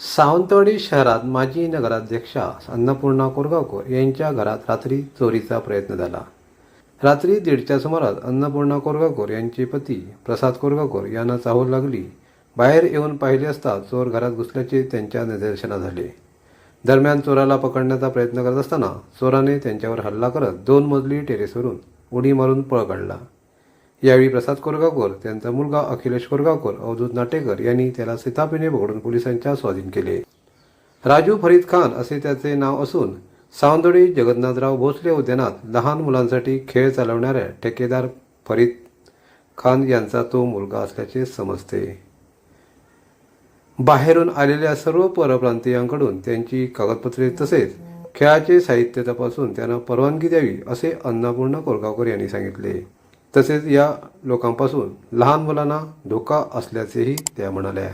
सावंतवाडी शहरात माजी नगराध्यक्षा अन्नपूर्णा कोरगावकर यांच्या घरात रात्री चोरीचा प्रयत्न झाला. रात्री दीडच्या सुमारास अन्नपूर्णा कोरगावकर यांचे पती प्रसाद कोरगावकर यांना चाहूल लागली. बाहेर येऊन पाहिले असता चोर घरात घुसल्याचे त्यांच्या निदर्शना झाले दरम्यान चोराला पकडण्याचा प्रयत्न करत असताना चोराने त्यांच्यावर हल्ला करत दोन मजली टेरेसवरून उडी मारून पळ काढला. यावेळी प्रसाद कोरगावकर त्यांचा मुलगा अखिलेश कोरगावकर अवधूत नाटेकर यांनी त्याला सीतापिने पकडून पोलिसांच्या स्वाधीन केले. राजू फरीद खान असे त्याचे नाव असून सावंतवाडी जगन्नाथराव भोसले उद्यानात लहान मुलांसाठी खेळ चालवणाऱ्या ठेकेदार फरीद खान यांचा तो मुलगा असल्याचे समजते. बाहेरून आलेल्या सर्व परप्रांतीयांकडून त्यांची कागदपत्रे तसेच खेळाचे साहित्य तपासून त्यांना परवानगी द्यावी असे अन्नपूर्ण कोरगावकर यांनी सांगितले. तसेच या लोकांपासून लहान मुलांना धोका असल्याचेही त्या म्हणाल्या.